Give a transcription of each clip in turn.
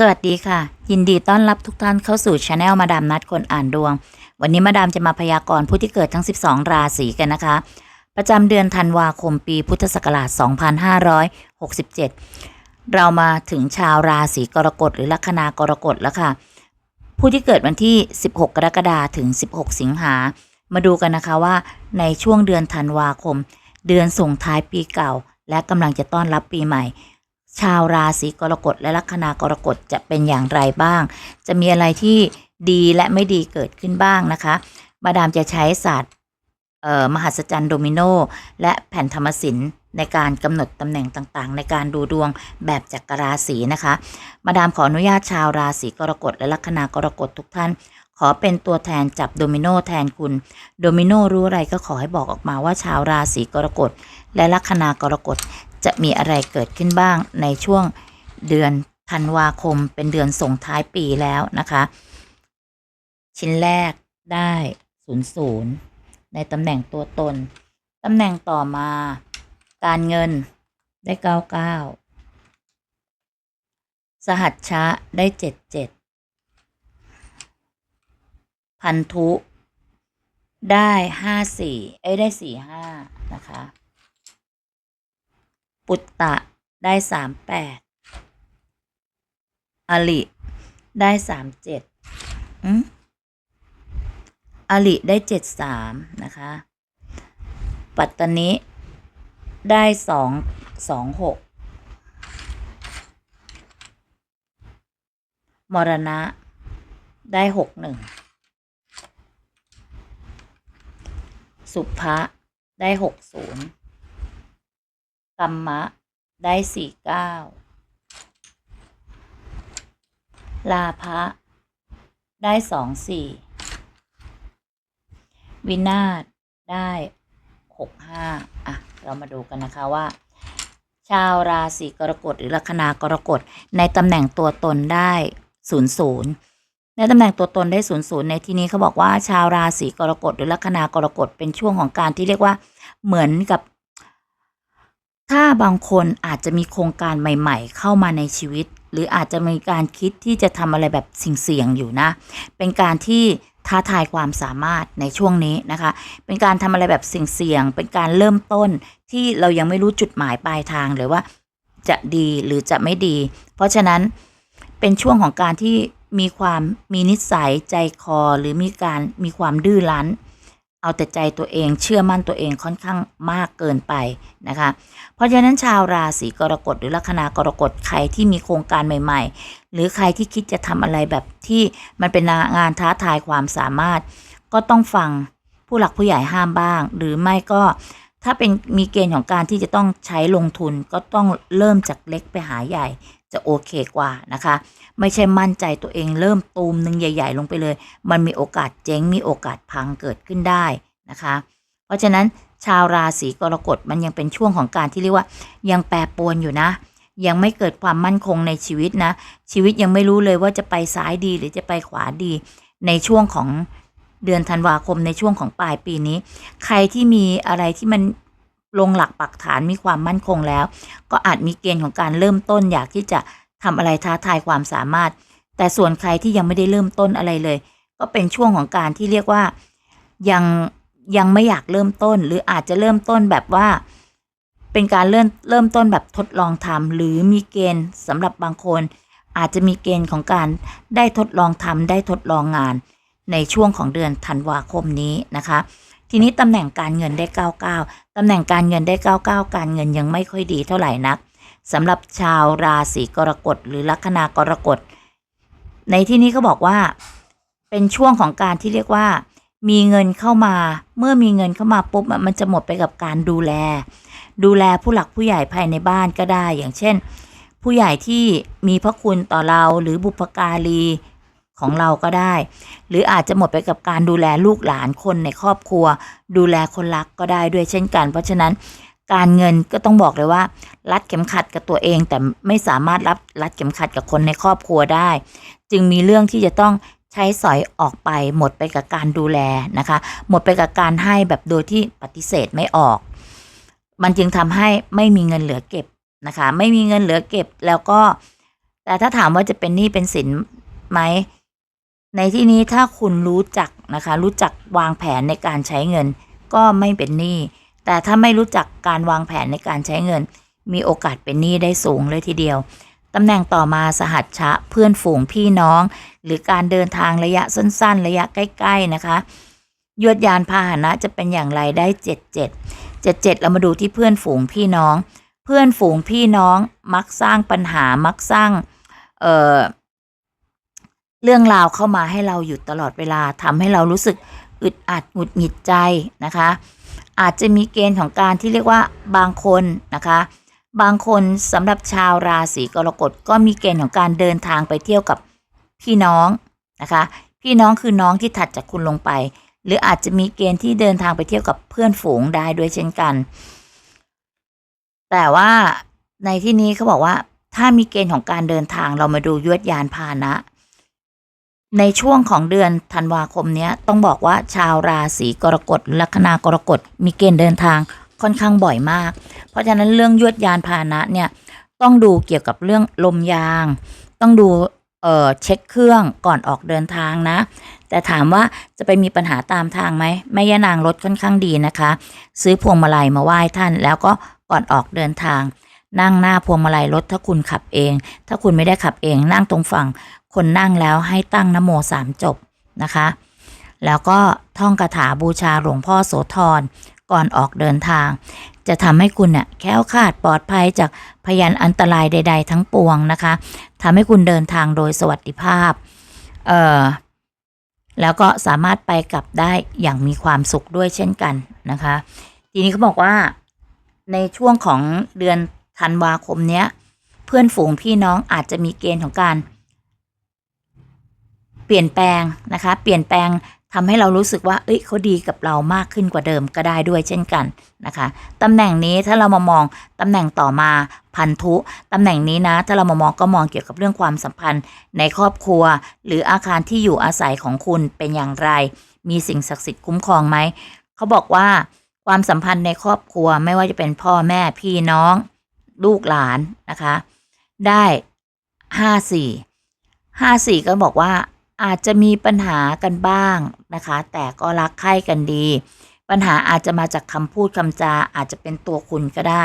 สวัสดีค่ะ ยินดีต้อนรับทุกท่านเข้าสู่ช anel มาดามนัดคนอ่านดวง วันนี้มาดามจะมาพยากรณ์ผู้ที่เกิดทั้ง 12 ราศีกันนะคะ ประจำเดือนธันวาคมปีพุทธศักราช 2567 เรามาถึงชาวราศีกรกฎหรือลัคนากรกฎแล้วค่ะ ผู้ที่เกิดวันที่ 16 กรกฎาคมถึง 16 สิงหา มาดูกันนะคะว่าในช่วงเดือนธันวาคม เดือนส่งท้ายปีเก่า และกำลังจะต้อนรับปีใหม่ ชาวราศีกรกฎและลัคนากรกฎจะเป็นอย่างไรบ้าง จะมีอะไรที่ดีและไม่ดีเกิดขึ้นบ้างนะคะ มาดามจะใช้ศาสตร์เอ่อมหัศจรรย์โดมิโนและแผ่นธรรมศิลป์ในการกำหนดตำแหน่งต่างๆ ในการดูดวงแบบจักรราศีนะคะ มาดามขออนุญาตชาวราศีกรกฎและลัคนากรกฎทุกท่าน ขอเป็นตัวแทนจับโดมิโนแทนคุณ โดมิโนรู้อะไรก็ขอให้บอกออกมาว่าชาวราศีกรกฎและลัคนากรกฎ จะมีอะไรเกิดขึ้นบ้างในช่วงเดือนธันวาคมเป็นเดือนส่งท้ายปีแล้วนะคะ ชิ้นแรกได้ศูนย์ศูนย์ในตำแหน่งตัวตน ตำแหน่งต่อมา การเงินได้เก้าเก้าสหัชชะได้เจ็ดเจ็ดพันธุได้ห้าสี่เอ้ยได้สี่ห้านะคะ ปุตตะได้สามแปดอลิได้สามเจ็ดอืมอลิได้เจ็ดสามนะคะ ปัตตานิได้สองสองหกมรณะได้หกหนึ่งสุภะได้หกศูนย์ กรรมะ ได้สี่เก้าลาภะได้สองสี่วินาศได้หกห้าอะ เรามาดูกันนะคะว่า ชาวราศีกรกฎหรือลัคนากรกฎในตำแหน่งตัวตนได้ศูนย์ศูนย์ในตำแหน่งตัวตนได้ศูนย์ศูนย์ในที่นี้เขาบอกว่าชาวราศีกรกฎหรือลัคนากรกฎเป็นช่วงของการที่เรียกว่าเหมือนกับ ถ้าบางคนอาจจะมีโครงการใหม่ๆ เข้ามาในชีวิต หรืออาจจะมีการคิดที่จะทำอะไรแบบเสี่ยงๆอยู่นะ เป็นการที่ท้าทายความสามารถในช่วงนี้นะคะ เป็นการทำอะไรแบบเสี่ยงๆเป็นการเริ่มต้นที่เรายังไม่รู้จุดหมายปลายทางหรือว่าจะดีหรือจะไม่ดี เพราะฉะนั้นเป็นช่วงของการที่มีความมีนิสัยใจคอ หรือมีการมีความดื้อรั้น เอาแต่ใจตัวเองเชื่อมั่นตัวเองค่อนข้างมากเกินไปนะคะ เพราะฉะนั้นชาวราศีกรกฎหรือลัคนากรกฎใครที่มีโครงการใหม่ ๆ หรือใครที่คิดจะทำอะไรแบบที่มันเป็นงานท้าทายความสามารถ ก็ต้องฟังผู้หลักผู้ใหญ่ห้ามบ้าง หรือไม่ก็ถ้าเป็นมีเกณฑ์ของการที่จะต้องใช้ลงทุนก็ต้องเริ่มจากเล็กไปหาใหญ่ จะโอเคกว่านะคะ ไม่ใช่มั่นใจตัวเองเริ่มตูมหนึ่งใหญ่ ๆ ลงไปเลย มันมีโอกาสเจ๊งมีโอกาสพังเกิดขึ้นได้นะคะ เพราะฉะนั้นชาวราศีกรกฎมันยังเป็นช่วงของการที่เรียกว่า ยังแปรปรวนอยู่นะ ยังไม่เกิดความมั่นคงในชีวิตนะ ชีวิตยังไม่รู้เลยว่าจะไปซ้ายดีหรือจะไปขวาดี ในช่วงของเดือนธันวาคมในช่วงของปลายปีนี้ ใครที่มีอะไรที่มัน ลงหลักปักฐานมีความมั่นคงแล้ว ก็อาจมีเกณฑ์ของการเริ่มต้น อยากที่จะทำอะไรท้าทายความสามารถ แต่ส่วนใครที่ยังไม่ได้เริ่มต้นอะไรเลย ก็เป็นช่วงของการที่เรียกว่ายังยังไม่อยากเริ่มต้น หรืออาจจะเริ่มต้นแบบว่า เป็นการเริ่มเริ่มต้นแบบทดลองทำหรือมีเกณฑ์สำหรับบางคน อาจจะมีเกณฑ์ของการได้ทดลองทำได้ทดลองงาน ในช่วงของเดือนธันวาคมนี้นะคะ ทีนี้ตำแหน่งการเงินได้ 99ตำแหน่งการเงินได้ 99 การเงินยังไม่ค่อยดีเท่าไหร่นักสำหรับชาวราศีกรกฎหรือลัคนากรกฎ ในที่นี้เขาบอกว่า เป็นช่วงของการที่เรียกว่า มีเงินเข้ามา เมื่อมีเงินเข้ามาปุ๊บมันจะหมดไปกับการดูแล ดูแลผู้หลักผู้ใหญ่ภายในบ้านก็ได้ อย่างเช่น ผู้ใหญ่ที่มีพระคุณต่อเราหรือบุพการี ของเราก็ได้ หรืออาจจะหมดไปกับการดูแลลูกหลานคนในครอบครัว ดูแลคนรักก็ได้ด้วยเช่นกัน เพราะฉะนั้นการเงินก็ต้องบอกเลยว่า รัดเข็มขัดกับตัวเอง แต่ไม่สามารถรับรัดเข็มขัดกับคนในครอบครัวได้ จึงมีเรื่องที่จะต้องใช้สอยออกไป หมดไปกับการดูแลนะคะ หมดไปกับการให้แบบโดยที่ปฏิเสธไม่ออก มันจึงทำให้ไม่มีเงินเหลือเก็บนะคะ ไม่มีเงินเหลือเก็บแล้วก็ แต่ถ้าถามว่าจะเป็นหนี้เป็นสินไหม ในที่นี้ถ้าคุณรู้จักนะคะ รู้จักวางแผนในการใช้เงิน ก็ไม่เป็นหนี้แต่ถ้าไม่รู้จักการวางแผนในการใช้เงิน มีโอกาสเป็นหนี้ได้สูงเลยทีเดียวตำแหน่งต่อมาสหัชชะเพื่อนฝูงพี่น้อง หรือการเดินทางระยะสั้น ๆ ระยะใกล้ ๆ นะคะยวดยานพาหนะจะเป็นอย่างไรได้เจ็ดเจ็ดเจ็ดเจ็ดเรามาดูที่เพื่อนฝูงพี่น้อง เพื่อนฝูงพี่น้องมักสร้างปัญหามักสร้างเอ่อ เรื่องราวเข้ามาให้เราอยู่ตลอดเวลาทำให้เรารู้สึกอึดอัดหงุดหงิดใจนะคะ อาจจะมีเกณฑ์ของการที่เรียกว่าบางคนนะคะ บางคนสำหรับชาวราศีกรกฎก็มีเกณฑ์ของการเดินทางไปเที่ยวกับพี่น้องนะคะ พี่น้องคือน้องที่ถัดจากคุณลงไป หรืออาจจะมีเกณฑ์ที่เดินทางไปเที่ยวกับเพื่อนฝูงได้ด้วยเช่นกัน แต่ว่าในที่นี้เขาบอกว่าถ้ามีเกณฑ์ของการเดินทางเรามาดูยวดยานพาหนะ ในช่วงของเดือนธันวาคมนี้ต้องบอกว่าชาวราศีกรกฎลัคนากรกฎมีเกณฑ์เดินทางค่อนข้างบ่อยมาก เพราะฉะนั้นเรื่องยวดยานพาหนะเนี่ยต้องดูเกี่ยวกับเรื่องลมยาง ต้องดูเออเช็คเครื่องก่อนออกเดินทางนะ แต่ถามว่าจะไปมีปัญหาตามทางไหมแม่ย่านางรถค่อนข้างดีนะคะ ซื้อพวงมาลัยมาไหว้ท่าน แล้วก็ก่อนออกเดินทาง นั่งหน้าพวงมาลัยรถถ้าคุณขับเอง ถ้าคุณไม่ได้ขับเองนั่งตรงฝั่ง คนนั่งแล้วให้ตั้งนโมสามจบนะคะ แล้วก็ท่องคาถาบูชาหลวงพ่อโสธรก่อนออกเดินทาง จะทำให้คุณเน่ยแค้วคาดปลอดภัยจากพยานอันตรายใด ๆ ทั้งปวงนะคะทำให้คุณเดินทางโดยสวัสดิภาพเอ่อแล้วก็สามารถไปกลับได้อย่างมีความสุขด้วยเช่นกันนะคะ ทีนี้เขาบอกว่าในช่วงของเดือนธันวาคมเนี้ย เพื่อนฝูงพี่น้องอาจจะมีเกณฑ์ของการ เปลี่ยนแปลงนะคะ เปลี่ยนแปลงทำให้เรารู้สึกว่า เอ้ยเขาดีกับเรามากขึ้นกว่าเดิมก็ได้ด้วยเช่นกันนะคะตำแหน่งนี้ถ้าเรามามองตำแหน่งต่อมาพันธุตำแหน่งนี้นะ ถ้าเรามามองก็มองเกี่ยวกับเรื่องความสัมพันธ์ในครอบครัว หรืออาคารที่อยู่อาศัยของคุณเป็นอย่างไร มีสิ่งศักดิ์สิทธิ์คุ้มครองไหมเขาบอกว่าความสัมพันธ์ในครอบครัวไม่ว่าจะเป็นพ่อแม่พี่น้อง ลูกหลานนะคะ ได้ห้าสี่ห้าสี่ก็บอกว่า อาจจะมีปัญหากันบ้างนะคะ แต่ก็รักใคร่กันดี ปัญหาอาจจะมาจากคำพูดคำจาอาจจะเป็นตัวคุณก็ได้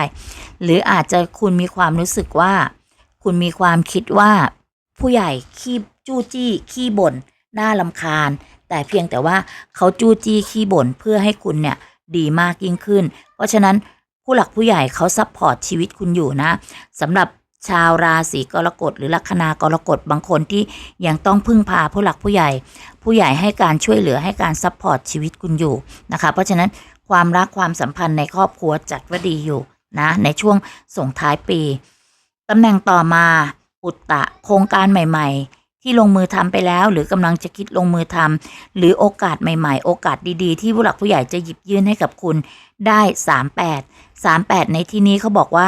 หรืออาจจะคุณมีความรู้สึกว่า คุณมีความคิดว่า ผู้ใหญ่ขี้จู้จี้ขี้บ่นน่าลำคาญ แต่เพียงแต่ว่าเขาจู้จี้ขี้บ่นเพื่อให้คุณเนี่ยดีมากยิ่งขึ้น เพราะฉะนั้นผู้หลักผู้ใหญ่เขาซัพพอร์ตชีวิตคุณอยู่นะสำหรับ ชาวราศีกรกฎหรือลัคนากรกฎบางคนที่ยังต้องพึ่งพาผู้หลักผู้ใหญ่ ผู้ใหญ่ให้การช่วยเหลือให้การซัพพอร์ตชีวิตคุณอยู่นะคะ เพราะฉะนั้นความรักความสัมพันธ์ในครอบครัวจัดว่าดีอยู่นะในช่วงส่งท้ายปีตำแหน่งต่อมาอุตตะโครงการใหม่ ๆ ที่ลงมือทำไปแล้ว หรือกำลังจะคิดลงมือทำหรือโอกาสใหม่ๆ โอกาสดีๆ ที่ผู้หลักผู้ใหญ่จะหยิบยื่นให้กับคุณได้ 38 38 ในที่นี้เขาบอกว่า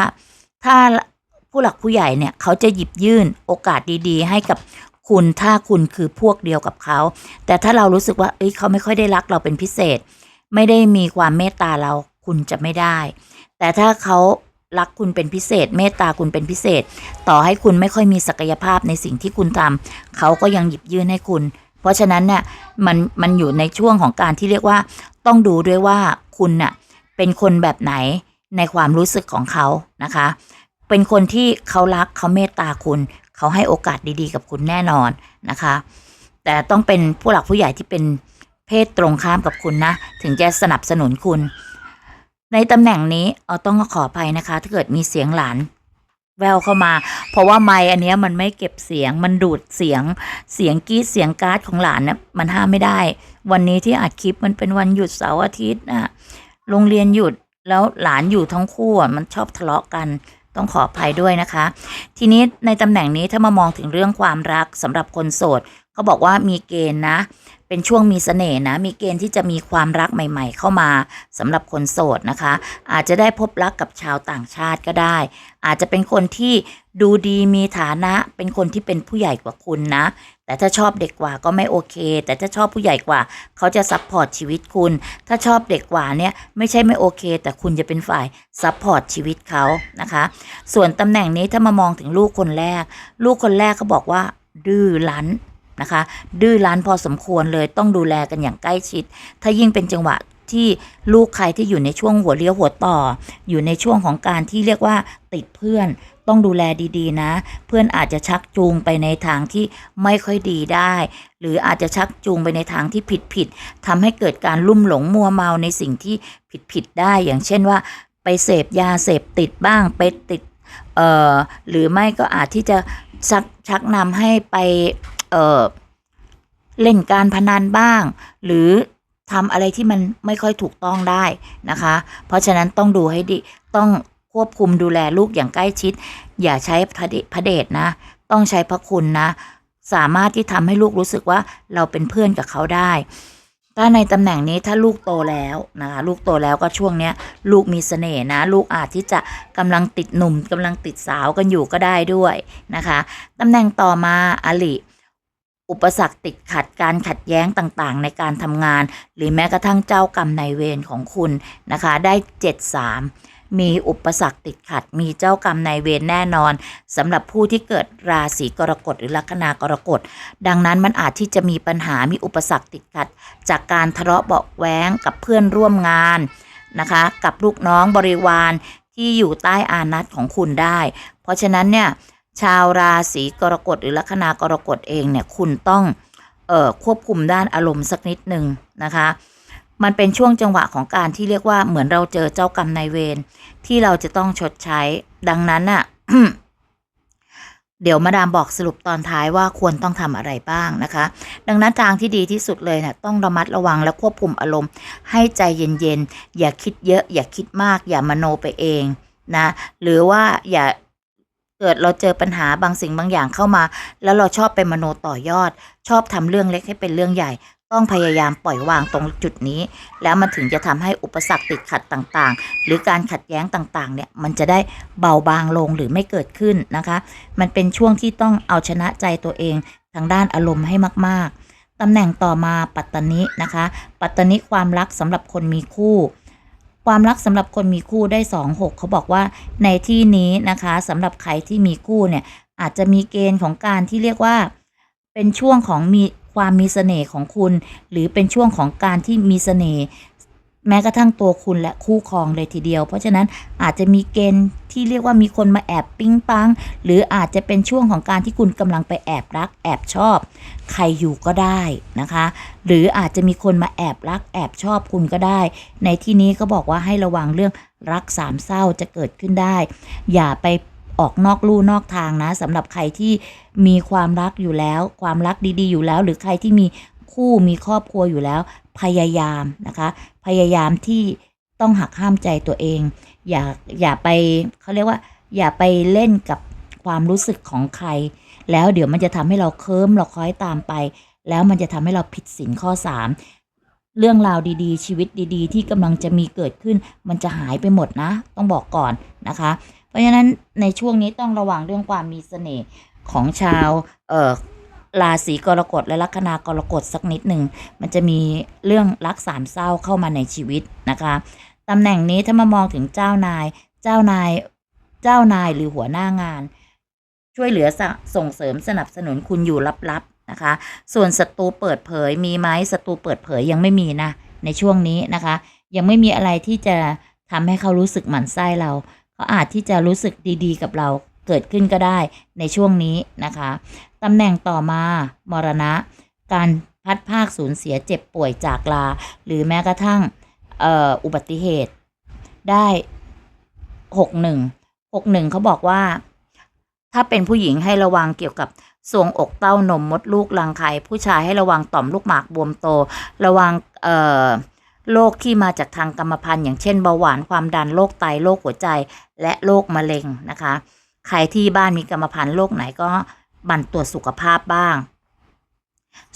ถ้า ผู้หลักผู้ใหญ่เนี่ยเขาจะหยิบยื่นโอกาสดีๆ ให้กับคุณถ้าคุณคือพวกเดียวกับเขา แต่ถ้าเรารู้สึกว่าเอ้ยเขาไม่ค่อยได้รักเราเป็นพิเศษ ไม่ได้มีความเมตตาเราคุณจะไม่ได้ แต่ถ้าเขารักคุณเป็นพิเศษ เมตตาคุณเป็นพิเศษ ต่อให้คุณไม่ค่อยมีศักยภาพในสิ่งที่คุณทำเขาก็ยังหยิบยื่นให้คุณ เพราะฉะนั้นเนี่ยมันมันอยู่ในช่วงของการที่เรียกว่า ต้องดูด้วยว่าคุณน่ะเป็นคนแบบไหนในความรู้สึกของเขานะคะ เป็นคนที่เขารักเขาเมตตาคุณ เขาให้โอกาสดีๆ กับคุณแน่นอนนะคะ แต่ต้องเป็นผู้หลักผู้ใหญ่ที่เป็นเพศตรงข้ามกับคุณนะ ถึงจะสนับสนุนคุณ ในตำแหน่งนี้เอาต้องขออภัยนะคะ ถ้าเกิดมีเสียงหลานแววเข้ามา เพราะว่าไมค์อันนี้มันไม่เก็บเสียงมันดูดเสียงเสียงกรีดเสียงการ์ดของหลานเนี่ยมันห้ามไม่ได้ วันนี้ที่อัดคลิปมันเป็นวันหยุดเสาร์อาทิตย์นะโรงเรียนหยุดแล้วหลานอยู่ทั้งคู่มันชอบทะเลาะกัน ต้องขออภัยด้วยนะคะ ทีนี้ในตำแหน่งนี้ถ้ามามองถึงเรื่องความรักสำหรับคนโสดเขาบอกว่ามีเกณฑ์นะ เป็นช่วงมีเสน่ห์นะ มีเกณฑ์ที่จะมีความรักใหม่ ๆ เข้ามาสำหรับคนโสดนะคะ อาจจะได้พบรักกับชาวต่างชาติก็ได้ อาจจะเป็นคนที่ดูดีมีฐานะ เป็นคนที่เป็นผู้ใหญ่กว่าคุณนะ แต่ถ้าชอบเด็กกว่าก็ไม่โอเค แต่ถ้าชอบผู้ใหญ่กว่า เขาจะซัพพอร์ตชีวิตคุณ ถ้าชอบเด็กกว่าเนี่ยไม่ใช่ไม่โอเค แต่คุณจะเป็นฝ่ายซัพพอร์ตชีวิตเขานะคะ ส่วนตำแหน่งนี้ถ้ามามองถึงลูกคนแรก ลูกคนแรกเขาบอกว่า ดื้อรั้นนะคะ ดื้อรั้นพอสมควรเลยต้องดูแลกันอย่างใกล้ชิด ถ้ายิ่งเป็นจังหวะที่ลูกใครที่อยู่ในช่วงหัวเลี้ยวหัวต่อ อยู่ในช่วงของการที่เรียกว่าติดเพื่อน ต้องดูแลดีๆนะ เพื่อนอาจจะชักจูงไปในทางที่ไม่ค่อยดีได้ หรืออาจจะชักจูงไปในทางที่ผิดๆทำให้เกิดการลุ่มหลงมัวเมาในสิ่งที่ผิดๆได้ อย่างเช่นว่า ไปเสพยาเสพติดบ้างไปติดเอ่อหรือไม่ก็อาจที่จะชักชักนำให้ไปเอ่อเล่นการพนันบ้าง หรือทำอะไรที่มันไม่ค่อยถูกต้องได้นะคะ เพราะฉะนั้นต้องดูให้ดี ต้อง ควบคุมดูแลลูกอย่างใกล้ชิด อย่าใช้พระเดชนะ ต้องใช้พระคุณนะ สามารถที่ทำให้ลูกรู้สึกว่าเราเป็นเพื่อนกับเขาได้ถ้าในตำแหน่งนี้ถ้าลูกโตแล้วนะคะลูกโตแล้วก็ช่วงเนี้ยลูกมีเสน่ห์นะ ลูกอาจที่จะกำลังติดหนุ่มกำลังติดสาวกันอยู่ก็ได้ด้วยนะคะตำแหน่งต่อมาอลิอุปสรรคติดขัดการขัดแย้งต่างๆ ในการทำงาน หรือแม้กระทั่งเจ้ากรรมนายเวรของคุณนะคะได้ 73 มีอุปสรรคติดขัด มีเจ้ากรรมนายเวรแน่นอนสำหรับผู้ที่เกิดราศีกรกฎหรือลัคนากรกฎ ดังนั้นมันอาจที่จะมีปัญหามีอุปสรรคติดขัด จากการทะเลาะเบาะแว้งกับเพื่อนร่วมงานนะคะ กับลูกน้องบริวารที่อยู่ใต้อานัตของคุณได้ เพราะฉะนั้นเนี่ยชาวราศีกรกฎหรือลัคนากรกฎเองเนี่ยคุณต้องเอ่อควบคุมด้านอารมณ์สักนิดหนึ่งนะคะ มันเป็นช่วงจังหวะของการที่เรียกว่าเหมือนเราเจอเจ้ากรรมนายเวรที่เราจะต้องชดใช้ ดังนั้นน่ะเดี๋ยวมาดามบอกสรุปตอนท้ายว่าควรต้องทำอะไรบ้างนะคะ ดังนั้นทางที่ดีที่สุดเลยนะ่ะต้องระมัดระวังและควบคุมอารมณ์ ให้ใจเย็นๆ อย่าคิดเยอะ อย่าคิดมาก อย่ามโนไปเองนะ หรือว่าอย่าเกิดเราเจอปัญหาบางสิ่งบางอย่างเข้ามา แล้วเราชอบไปมโนต่อยอด ชอบทำเรื่องเล็กให้เป็นเรื่องใหญ่ ต้องพยายามปล่อยวางตรงจุดนี้ แล้วมันถึงจะทำให้อุปสรรคติดขัดต่างๆ หรือการขัดแย้งต่างๆเนี่ยมันจะได้เบาบางลงหรือไม่เกิดขึ้นนะคะ มันเป็นช่วงที่ต้องเอาชนะใจตัวเองทางด้านอารมณ์ให้มากๆตำแหน่งต่อมาปัตตนินะคะ ปัตตนิความรักสำหรับคนมีคู่ความรักสำหรับคนมีคู่ได้สองหกเขาบอกว่าในที่นี้นะคะสำหรับใครที่มีคู่เนี่ยอาจจะมีเกณฑ์ของการที่เรียกว่าเป็นช่วงของมี ความมีเสน่ห์ของคุณ หรือเป็นช่วงของการที่มีเสน่ห์แม้กระทั่งตัวคุณและคู่ครองเลยทีเดียว เพราะฉะนั้นอาจจะมีเกณฑ์ที่เรียกว่ามีคนมาแอบปิ๊งปัง หรืออาจจะเป็นช่วงของการที่คุณกำลังไปแอบรัก แอบชอบ ใครอยู่ก็ได้นะคะ หรืออาจจะมีคนมาแอบรัก แอบชอบคุณก็ได้ ในที่นี้เขาบอกว่าให้ระวังเรื่องรักสามเศร้าจะเกิดขึ้นได้ อย่าไป ออกนอกลู่นอกทางนะสำหรับใครที่มีความรักอยู่แล้ว ความรักดีๆ อยู่แล้ว หรือใครที่มีคู่มีครอบครัวอยู่แล้ว พยายามนะคะ พยายามที่ต้องหักห้ามใจตัวเอง อย่าอย่าไปเขาเรียกว่า อย่าไปเล่นกับความรู้สึกของใคร แล้วเดี๋ยวมันจะทำให้เราเคิมเราคล้อยตามไป แล้วมันจะทำให้เราผิดศีลข้อสามเรื่องราวดีๆ ชีวิตดีๆ ที่กำลังจะมีเกิดขึ้น มันจะหายไปหมดนะ ต้องบอกก่อนนะคะ เพราะฉะนั้นในช่วงนี้ต้องระวังเรื่องความมีเสน่ห์ของชาวเอ่อราศีกรกฎและลัคนากรกฎสักนิดหนึ่งมันจะมีเรื่องรักสามเศร้าเข้ามาในชีวิตนะคะตำแหน่งนี้ถ้ามามองถึงเจ้านาย เจ้านาย เจ้านายหรือหัวหน้างาน ช่วยเหลือส,ส่งเสริมสนับสนุนคุณอยู่ลับๆนะคะ ส่วนศัตรูเปิดเผยมีไหมศัตรูเปิดเผยยังไม่มีนะในช่วงนี้นะคะ ยังไม่มีอะไรที่จะทำให้เขารู้สึกหมั่นไส้เรา เขาอาจที่จะรู้สึกดีๆ กับเราเกิดขึ้นก็ได้ในช่วงนี้นะคะตำแหน่งต่อมามรณะ การพัดภาคสูญเสียเจ็บป่วยจากลา หรือแม้กระทั่งอออุบัติเหตุได้หกหนึ่งหกหนึ่งเขาบอกว่า ถ้าเป็นผู้หญิงให้ระวังเกี่ยวกับทรวงอกเต้านมมดลูกรังไข่ผู้ชายให้ระวังต่อมลูกหมากบวมโต ระวังเอ่อ โรคที่มาจากทางกรรมพันธุ์อย่างเช่นเบาหวานความดันโรคไตโรคหัวใจ และโรคมะเร็งนะคะ ใครที่บ้านมีกรรมพันธุ์โรคไหนก็บั่นตรวจสุขภาพบ้าง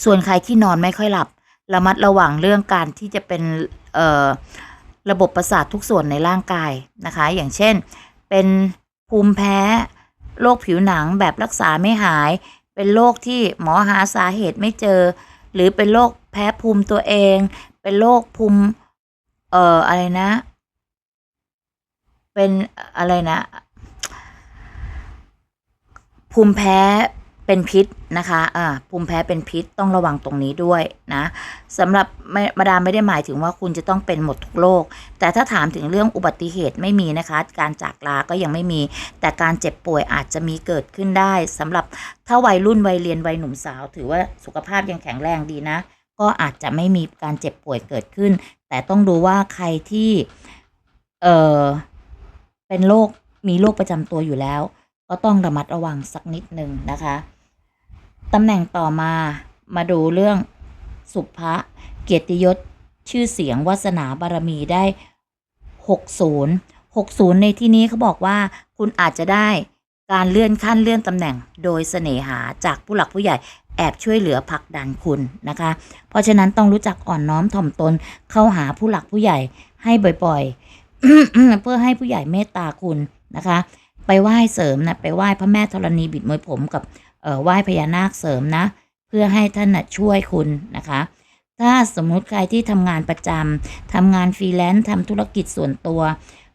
ส่วนใครที่นอนไม่ค่อยหลับ ระมัดระวังเรื่องการที่จะเป็นระบบประสาททุกส่วนในร่างกายนะคะ อย่างเช่น เป็นภูมิแพ้โรคผิวหนังแบบรักษาไม่หาย เป็นโรคที่หมอหาสาเหตุไม่เจอ หรือเป็นโรคแพ้ภูมิตัวเอง เป็นโรคภูมิ เอ่อ อะไรนะ เป็นอะไรนะ ภูมิแพ้เป็นพิษนะคะ อ่า ภูมิแพ้เป็นพิษต้องระวังตรงนี้ด้วยนะสำหรับม่มาดามไม่ได้หมายถึงว่าคุณจะต้องเป็นหมดทุกโรค แต่ถ้าถามถึงเรื่องอุบัติเหตุไม่มีนะคะ การจากลาก็ยังไม่มี แต่การเจ็บป่วยอาจจะมีเกิดขึ้นได้สำหรับถ้าวัยรุ่นวัยเรียนวัยหนุ่มสาว ถือว่าสุขภาพยังแข็งแรงดีนะ ก็อาจจะไม่มีการเจ็บป่วยเกิดขึ้น แต่ต้องดูว่าใครที่เออเป็นโรคมีโรคประจำตัวอยู่แล้ว ก็ต้องระมัดระวังสักนิดหนึ่งนะคะตำแหน่งต่อมามาดูเรื่องสุภะเกียรติยศชื่อเสียงวาสนาบารมีได้ 60 60 ในที่นี้เขาบอกว่าคุณอาจจะได้ การเลื่อนขั้นเลื่อนตำแหน่งโดยเสน่หาจากผู้หลักผู้ใหญ่แอบช่วยเหลือผลักดันคุณนะคะ เพราะฉะนั้นต้องรู้จักอ่อนน้อมถ่อมตนเข้าหาผู้หลักผู้ใหญ่ให้บ่อยๆ เพื่อให้ผู้ใหญ่เมตตาคุณนะคะ ไปไหว้เสริมนะไปไหว้พระแม่ธรณีบิดมวยผมกับไหว้พญานาคเสริมนะ เพื่อให้ท่านนะช่วยคุณนะคะ ถ้าสมมุติใครที่ทำงานประจำทำงานฟรีแลนซ์ทำธุรกิจส่วนตัว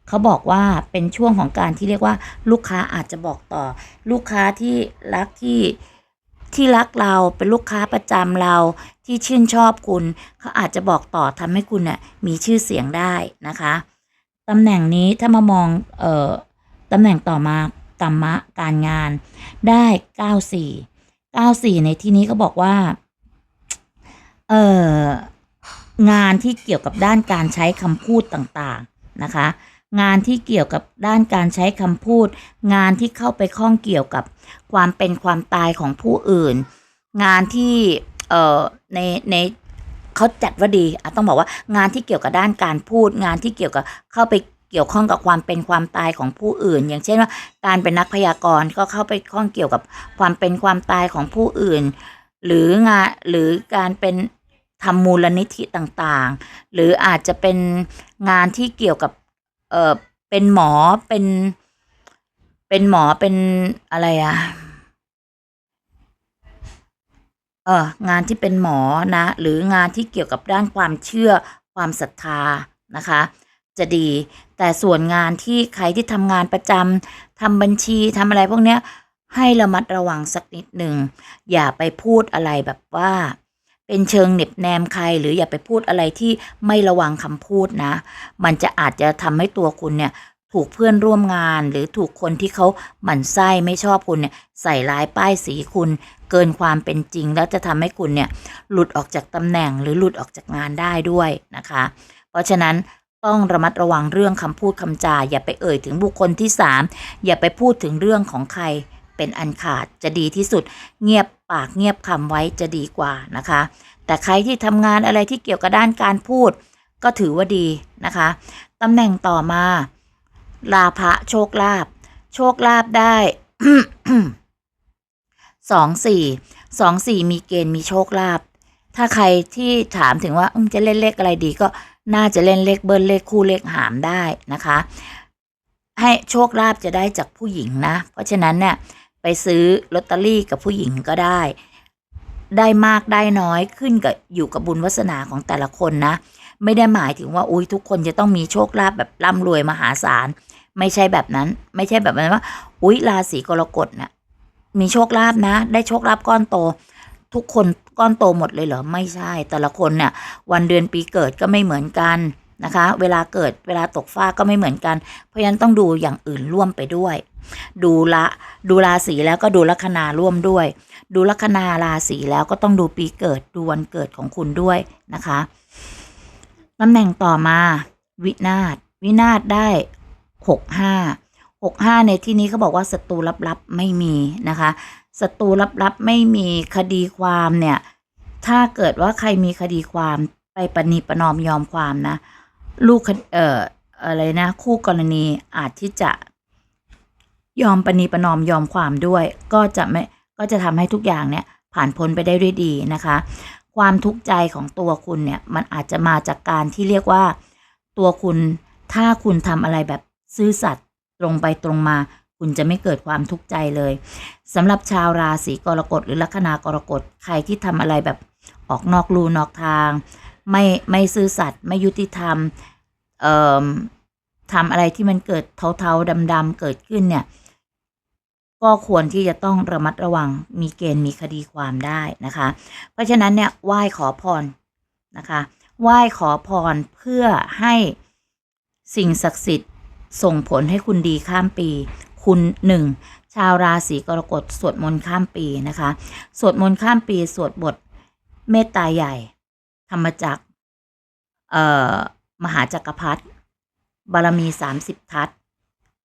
เขาบอกว่าเป็นช่วงของการที่เรียกว่าลูกค้าอาจจะบอกต่อ ลูกค้าที่รักที่ที่รักเราเป็นลูกค้าประจำเราที่ชื่นชอบคุณ เขาอาจจะบอกต่อทำให้คุณน่ะมีชื่อเสียงได้นะคะตำแหน่งนี้ถ้ามามองเอ่อตำแหน่งต่อมากรรมะการงานได้ 94 94 ในที่นี้เขาบอกว่า เอ่อ งานที่เกี่ยวกับด้านการใช้คำพูดต่างๆ นะคะ งานที่เกี่ยวกับด้านการใช้คำพูด งานที่เข้าไปข้องเกี่ยวกับความเป็นความตายของผู้อื่น งานที่เอ่อในในเขาจัดว่าดีอะต้องบอกว่างานที่เกี่ยวกับด้านการพูด งานที่เกี่ยวกับเข้าไปเกี่ยวข้องกับความเป็นความตายของผู้อื่น อย่างเช่นว่า การเป็นนักพยากรณ์ก็เข้าไปข้องเกี่ยวกับความเป็นความตายของผู้อื่น หรืองานหรือการเป็นทำมูลนิธิต่างๆ หรืออาจจะเป็นงานที่เกี่ยวกับ เออเป็นหมอเป็น เป็นหมอเป็นอะไรอะเอองานที่เป็นหมอนะ หรืองานที่เกี่ยวกับด้านความเชื่อความศรัทธานะคะ จะดี แต่ส่วนงานที่ใครที่ทำงานประจำทำบัญชีทำอะไรพวกเนี้ยให้ระมัดระวังสักนิดหนึ่งอย่าไปพูดอะไรแบบว่า เป็นเชิงเน็บแนมใคร หรืออย่าไปพูดอะไรที่ไม่ระวังคำพูดนะ มันจะอาจจะทำให้ตัวคุณเนี่ยถูกเพื่อนร่วมงาน หรือถูกคนที่เขาหมั่นไส้ไม่ชอบคุณเนี่ยใส่ร้ายป้ายสีคุณ เกินความเป็นจริง แล้วจะทำให้คุณเนี่ยหลุดออกจากตำแหน่งหรือหลุดออกจากงานได้ด้วยนะคะ เพราะฉะนั้นต้องระมัดระวังเรื่องคำพูดคำจา อย่าไปเอ่ยถึงบุคคลที่สามอย่าไปพูดถึงเรื่องของใครเป็นอันขาดจะดีที่สุด เงียบ ปากเงียบคำไว้จะดีกว่านะคะ แต่ใครที่ทำงานอะไรที่เกี่ยวกับด้านการพูด ก็ถือว่าดีนะคะตำแหน่งต่อมา ลาภะโชคลาภโชคลาภได้สองสี่สองสี่มีเกณฑ์มีโชคลาภถ้าใครที่ถามถึงว่าจะเล่นเลขอะไรดีก็น่าจะเล่นเลขเบิ้ลเลขคู่เลขหามได้นะคะ ให้โชคลาภจะได้จากผู้หญิงนะ เพราะฉะนั้นเนี่ย ไปซื้อลอตเตอรี่กับผู้หญิงก็ได้ ได้มากได้น้อยขึ้นกับอยู่กับบุญวาสนาของแต่ละคนนะ ไม่ได้หมายถึงว่าอุ้ยทุกคนจะต้องมีโชคลาภแบบร่ำรวยมหาศาล ไม่ใช่แบบนั้น ไม่ใช่แบบนั้นว่า อุ้ยราศีกรกฎน่ะมีโชคลาภนะ ได้โชคลาภก้อนโต ทุกคนก้อนโตหมดเลยเหรอ ไม่ใช่ แต่ละคนเนี่ยวันเดือนปีเกิดก็ไม่เหมือนกันนะคะ เวลาเกิดเวลาตกฟ้าก็ไม่เหมือนกัน เพราะฉะนั้นต้องดูอย่างอื่นร่วมไปด้วย ดูละดูราศีแล้วก็ดูลัคนาร่วมด้วย ดูลัคนาราศีแล้วก็ต้องดูปีเกิดดูวันเกิดของคุณด้วยนะคะตำแหน่งต่อมาวินาศวินาศได้หกห้าหกห้าในที่นี้เขาบอกว่าศัตรูลับๆไม่มีนะคะศัตรูลับๆไม่มีคดีความเนี่ย ถ้าเกิดว่าใครมีคดีความไปปณีประนอมยอมความนะ ลูกเอ่ออะไรนะ คู่กรณีอาจที่จะ ยอมปณีประนอมยอมความด้วย ก็จะไม่ก็จะทำให้ทุกอย่างเนี่ยผ่านพ้นไปได้ด้วยดีนะคะ ความทุกข์ใจของตัวคุณเนี่ยมันอาจจะมาจากการที่เรียกว่า ตัวคุณถ้าคุณทำอะไรแบบซื่อสัตย์ตรงไปตรงมา คุณจะไม่เกิดความทุกข์ใจเลยสำหรับชาวราศีกรกฎหรือลัคนากรกฎใครที่ทำอะไรแบบออกนอกลูนอกทาง ไม่ไม่ซื่อสัตย์ไม่ยุติธรรมเอ่อทำอะไรที่มันเกิดเทาๆดำๆเกิดขึ้นเนี่ย ก็ควรที่จะต้องระมัดระวังมีเกณฑ์มีคดีความได้นะคะ เพราะฉะนั้นเนี่ยไหว้ขอพรนะคะไหว้ขอพรเพื่อให้สิ่งศักดิ์สิทธิ์ส่งผลให้คุณดีข้ามปี คุณหนึ่งชาวราศีกรกฎสวดมนต์ข้ามปีนะคะสวดมนต์ข้ามปีสวดบทเมตตาใหญ่ ธรรมจักรเอ่อมหาจักรพรรดิบารมีสามสิบทัศ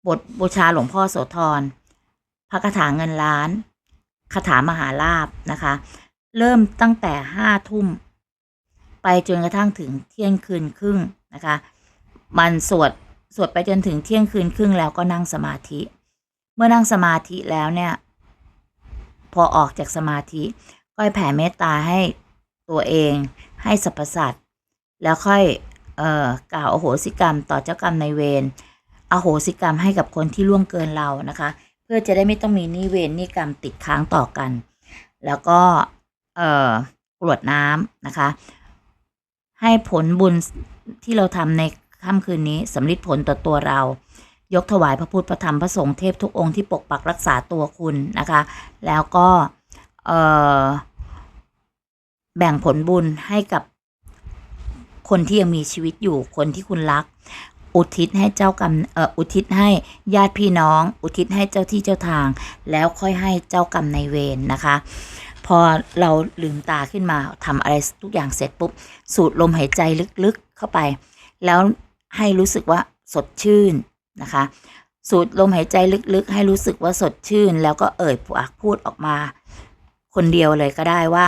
บทบูชาหลวงพ่อโสธร พระคาถาเงินล้านคาถามหาลาบนะคะ เริ่มตั้งแต่ห้าทุ่ม ไปจนกระทั่งถึงเที่ยงคืนครึ่งนะคะ มันสวดสวดไปจนถึงเที่ยงคืนครึ่งแล้วก็นั่งสมาธิ เมื่อนั่งสมาธิแล้วเนี่ย พอออกจากสมาธิก็แผ่เมตตาให้ตัวเองให้สรรพสัตว์แล้วค่อยเอ่อกล่าวอโหสิกรรมต่อเจ้ากรรมในเวรอโหสิกรรมให้กับคนที่ล่วงเกินเรานะคะ พื่อจะได้ไม่ต้องมีนี้เวรนี้กรรมติดค้างต่อกัน แล้วก็เอ่อกรวดน้ำนะคะ ให้ผลบุญที่เราทำในค่ำคืนนี้สำลิดผลต่อตัวเรา ยกถวายพระพุทธพระธรรมพระสงฆ์เทพทุกองค์ที่ปกปักรักษาตัวคุณนะคะ แล้วก็เอ่อแบ่งผลบุญให้กับคนที่ยังมีชีวิตอยู่คนที่คุณรัก อุทิศให้เจ้ากรรมเอ่ออุทิศให้ญาติพี่น้อง อุทิศให้เจ้าที่เจ้าทาง แล้วค่อยให้เจ้ากรรมในเวรนะคะ พอเราลืมตาขึ้นมาทำอะไรทุกอย่างเสร็จปุ๊บ สูดลมหายใจลึกๆเข้าไป แล้วให้รู้สึกว่าสดชื่นนะคะ สูดลมหายใจลึกๆ ให้รู้สึกว่าสดชื่น แล้วก็เอ่ยปากพูดออกมา คนเดียวเลยก็ได้ว่า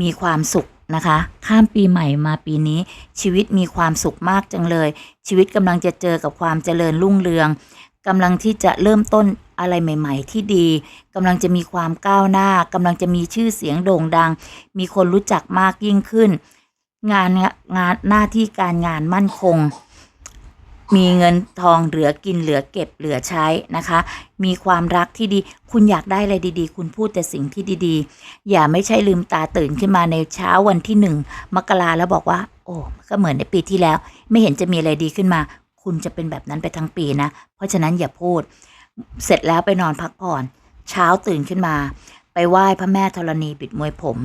มีความสุข นะคะ ข้ามปีใหม่มาปีนี้ ชีวิตมีความสุขมากจังเลย ชีวิตกำลังจะเจอกับความเจริญรุ่งเรืองกำลังที่จะเริ่มต้นอะไรใหม่ ๆ ที่ดีกำลังจะมีความก้าวหน้ากำลังจะมีชื่อเสียงโด่งดัง มีคนรู้จักมากยิ่งขึ้น งานงานหน้าที่การงานมั่นคง มีเงินทองเหลือกินเหลือเก็บเหลือใช้นะคะ มีความรักที่ดี คุณอยากได้อะไรดีๆ คุณพูดแต่สิ่งที่ดีๆ อย่าไม่ใช่ลืมตาตื่นขึ้นมาในเช้าวันที่หนึ่งมกราแล้วบอกว่า โอ้ก็เหมือนในปีที่แล้ว ไม่เห็นจะมีอะไรดีขึ้นมา คุณจะเป็นแบบนั้นไปทั้งปีนะ เพราะฉะนั้นอย่าพูด เสร็จแล้วไปนอนพักผ่อน เช้าตื่นขึ้นมา ไปไหว้พระแม่ธรณีบิดมวยผม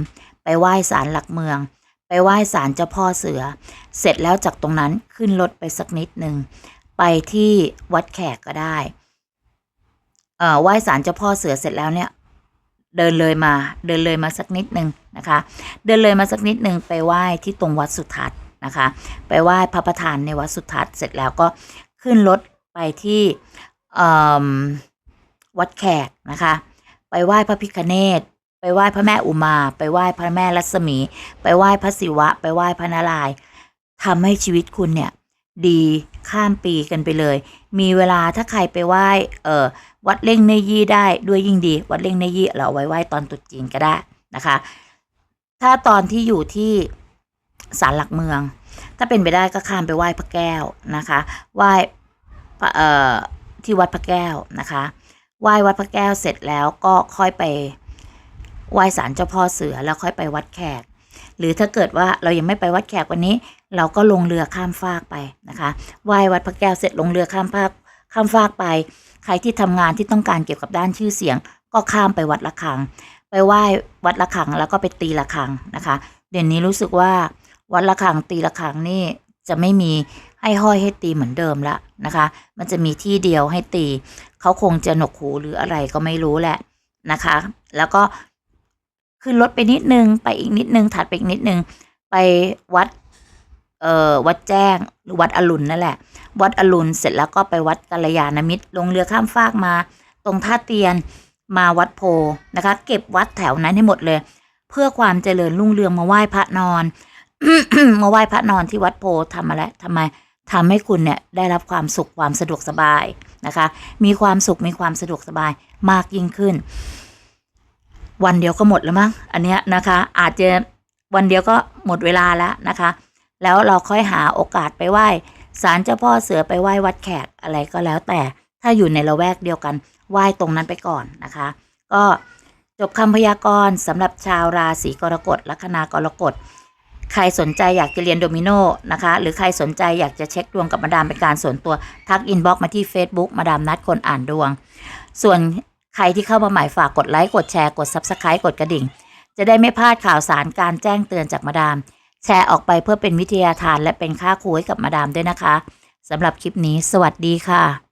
ไปไหว้ศาลหลักเมือง ไปไหว้ศาลเจ้าพ่อเสือ เสร็จแล้วจากตรงนั้นขึ้นรถไปสักนิดหนึ่งไปที่วัดแขกก็ได้เอ่อไหว้ศาลเจ้าพ่อเสือเสร็จแล้วเนี่ย เดินเลยมาเดินเลยมาสักนิดหนึ่งนะคะ เดินเลยมาสักนิดหนึ่งไปไหว้ที่ตรงวัดสุทัศน์นะคะ ไปไหว้พระประธานในวัดสุทัศน์เสร็จแล้วก็ขึ้นรถไปที่วัดแขกนะคะ ไปไหว้พระพิคเนต ไปไหว้พระแม่อุมา ไปไหว้พระแม่รัศมี ไปไหว้พระศิวะ ไปไหว้พระนารายณ์ทำให้ชีวิตคุณเนี่ย ดีข้ามปีกันไปเลย มีเวลาถ้าใครไปไหว้เอ่อวัดเล่งเนยี่ได้ด้วยยิ่งดี วัดเล่งเนยี่เราไว้ไหว้ตอนตรุษจีนก็ได้นะคะ ถ้าตอนที่อยู่ที่ศาลหลักเมือง ถ้าเป็นไปได้ก็ข้ามไปไหว้พระแก้วนะคะไหว้เอ่อที่วัดพระแก้วนะคะไหว้วัดพระแก้วเสร็จแล้วก็ค่อยไป ไหว้ศาลเจ้าพ่อเสือแล้วค่อยไปวัดแขก หรือถ้าเกิดว่าเรายังไม่ไปวัดแขกวันนี้ เราก็ลงเรือข้ามฟากไปนะคะไหว้วัดพระแก้วเสร็จลงเรือข้ามฟากข้ามฟากไป ใครที่ทำงานที่ต้องการเกี่ยวกับด้านชื่อเสียง ก็ข้ามไปวัดละคัง ไปไหว้วัดละคังแล้วก็ไปตีละคังนะคะ เดี๋ยวนี้รู้สึกว่าวัดละคังตีละคังนี่จะไม่มีให้ห้อยให้ตีเหมือนเดิมละนะคะ มันจะมีที่เดียวให้ตี เขาคงจะหนกหูหรืออะไรก็ไม่รู้แหละนะคะ แล้วก็ ขึ้นรถไปนิดนึง ไปอีกนิดนึง ถัดไปอีกนิดนึง ไปวัด เอ่อ วัดแจ้ง หรือวัดอรุณนั่นแหละ วัดอรุณเสร็จแล้วก็ไปวัดกัลยาณมิตร ลงเรือข้ามฟากมา ตรงท่าเตียน มาวัดโพนะคะ เก็บวัดแถวนั้นให้หมดเลย เพื่อความเจริญรุ่งเรืองมาไหว้พระนอนมาไหว้พระนอนที่วัดโพทำมาแล้วทำไมทำให้คุณเนี่ยได้รับความสุขความสะดวกสบายนะคะ มีความสุขมีความสะดวกสบายมากยิ่งขึ้น วันเดียวก็หมดแล้วมั้งอันเนี้ยนะคะ อาจจะวันเดียวก็หมดเวลาแล้วนะคะ แล้วเราค่อยหาโอกาสไปไหว้ศาลเจ้าพ่อเสือไปไหว้วัดแขกอะไรก็แล้วแต่ถ้าอยู่ในละแวกเดียวกันไหว้ตรงนั้นไปก่อนนะคะ ก็จบคำพยากรณ์สำหรับชาวราศีกรกฎลัคนากรกฎใครสนใจอยากจะเรียนโดมิโนนะคะ หรือใครสนใจอยากจะเช็คดวงกับมาดามเป็นการส่วนตัว ทักอินบ็อกมาที่ Facebook มาดามนัดคนอ่านดวง ส่วน ใครที่เข้ามาใหม่ฝากกดไลค์ กดแชร์ กด Subscribe กดกระดิ่ง จะได้ไม่พลาดข่าวสารการแจ้งเตือนจากมาดาม แชร์ออกไปเพื่อเป็นวิทยาทานและเป็นค่าครูให้กับมาดามด้วยนะคะสำหรับคลิปนี้ สวัสดีค่ะ